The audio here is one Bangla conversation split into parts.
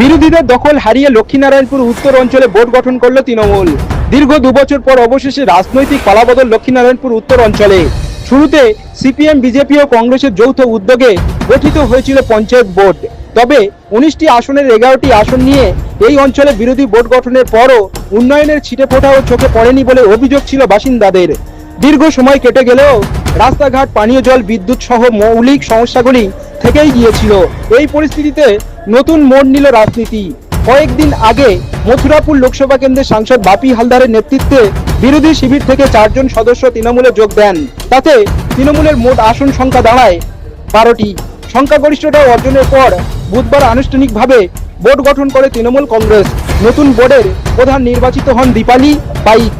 বিরোধীদের দখল হারিয়ে লক্ষ্মীনারায়ণপুর উত্তর অঞ্চলে বোর্ড গঠন করল তৃণমূল। দীর্ঘ দুবছর পর অবশেষে রাজনৈতিক পালাবদল লক্ষ্মীনারায়ণপুর উত্তর অঞ্চলে। শুরুতে সিপিএম, বিজেপি ও কংগ্রেসের যৌথ উদ্যোগে গঠিত হয়েছিল পঞ্চায়েত বোর্ড তবে উনিশটি আসনের এগারোটি আসন নিয়ে এই অঞ্চলে বিরোধী বোর্ড গঠনের পরও উন্নয়নের ছিটে ফোটাও চোখে পড়েনি বলে অভিযোগ ছিল বাসিন্দাদের। দীর্ঘ সময় কেটে গেলেও রাস্তাঘাট, পানীয় জল, বিদ্যুৎ সহ মৌলিক সমস্যাগুলি থেকেই গিয়েছিল। এই পরিস্থিতিতে নতুন মোড় নিল রাজনীতি। কয়েকদিন আগে মথুরাপুর লোকসভা কেন্দ্রের সাংসদ বাপি হালদারের নেতৃত্বে বিরোধী শিবির থেকে চারজন সদস্য তৃণমূলে যোগ দেন। তাতে তৃণমূলের মোট আসন সংখ্যা দাঁড়ায় বারোটি। সংখ্যাগরিষ্ঠতা অর্জনের পর বুধবার আনুষ্ঠানিকভাবে বোর্ড গঠন করে তৃণমূল কংগ্রেস। নতুন বোর্ডের প্রধান নির্বাচিত হন দীপালি পাইক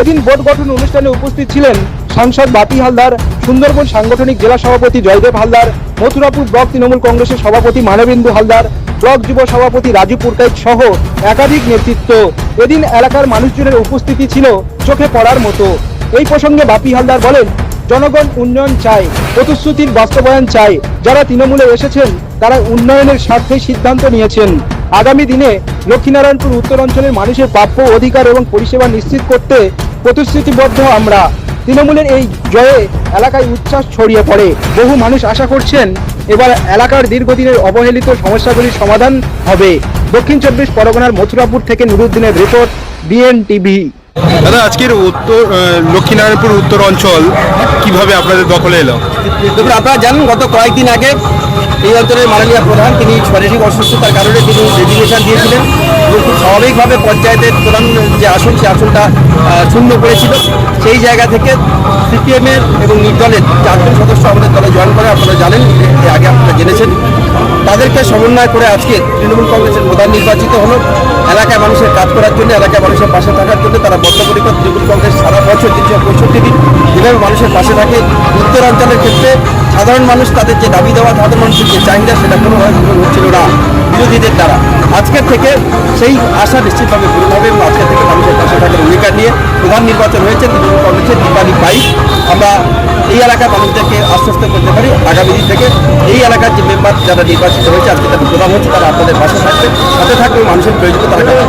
এদিন বোর্ড গঠন অনুষ্ঠানে উপস্থিত ছিলেন সাংসদ বাপি হালদার সুন্দরবন সাংগঠনিক জেলা সভাপতি জয়দেব হালদার, মথুরাপুর ব্লক তৃণমূল কংগ্রেসের সভাপতি মানবেন্দু হালদার, ব্লক যুব সভাপতি রাজু পুরকাইত সহ একাধিক নেতৃত্ব। এদিন এলাকার মানুষজনের উপস্থিতি ছিল চোখে পড়ার মতো। এই প্রসঙ্গে বাপি হালদার বলেন, জনগণ উন্নয়ন চায়, প্রতিশ্রুতির বাস্তবায়ন চায়। যারা তৃণমূলে এসেছেন, তারা উন্নয়নের স্বার্থে সিদ্ধান্ত নিয়েছেন। আগামী দিনে লক্ষ্মীনারায়ণপুর উত্তর অঞ্চলের মানুষের প্রাপ্য অধিকার এবং পরিষেবা নিশ্চিত করতে প্রতিশ্রুতিবদ্ধ আমরা। তৃণমূলের এই জয়ে এলাকায় উচ্ছ্বাস ছড়িয়ে পড়ে। বহু মানুষ আশা করছেন এবার এলাকার দীর্ঘদিনের অবহেলিত সমস্যাগুলির সমাধান হবে। দক্ষিণ চব্বিশ পরগনার মথুরাপুর থেকে নুরুদ্দিনের রিপোর্ট বিএন টিভি দাদা আজকের উত্তর লক্ষ্মীনারায়ণপুর উত্তর অঞ্চল কীভাবে আপনাদের দখলে এলো? আপনারা জানেন গত কয়েকদিন আগে এই অঞ্চলের মাননীয় প্রধান, তিনি শারীরিক অসুস্থতার কারণে তিনি রেজিগনেশন দিয়েছিলেন। এবং খুব স্বাভাবিকভাবে পঞ্চায়েতের প্রধান যে আসন, সেই আসনটা শূন্য করেছিল। সেই জায়গা থেকে সিপিএমের এবং নির্দলের চারজন সদস্য আমাদের দলে জয়েন করে, আপনারা জানেন আগে আপনারা জেনেছেন। তাদেরকে সমন্বয় করে আজকে তৃণমূল কংগ্রেসের প্রধান নির্বাচিত হলো। এলাকায় মানুষের কাজ করার জন্য, এলাকায় মানুষের পাশে থাকার জন্য, তারা বদ্ধপরিকর তৃণমূল কংগ্রেস সারা বছর, তিনশো পঁয়ষট্টি দিন যেভাবে মানুষের পাশে থাকে। উত্তরাঞ্চলের ক্ষেত্রে সাধারণ মানুষ তাদের যে দাবি দেওয়া সাধারণ মানুষের যে চাহিদা, সেটা কোনোভাবে পূরণ হচ্ছিল না বিরোধীদের দ্বারা। আজকের থেকে সেই আশা নিশ্চিতভাবে পূরণ হবে এবং আজকের থেকে মানুষের পাশে থাকার অঙ্গীকার নিয়ে প্রধান নির্বাচন হয়েছে তৃণমূল কংগ্রেসের দীপালি পাই আমরা এই এলাকার মানুষদেরকে আশ্বস্ত করতে পারি, আগামী দিন থেকে এই এলাকার যে মেম্বার যারা নির্বাচিত হয়েছে, আজকে তাদের প্রধান হচ্ছে, তারা আপনাদের পাশে থাকবে, সাথে থাকবে মানুষের প্রয়োজন তারা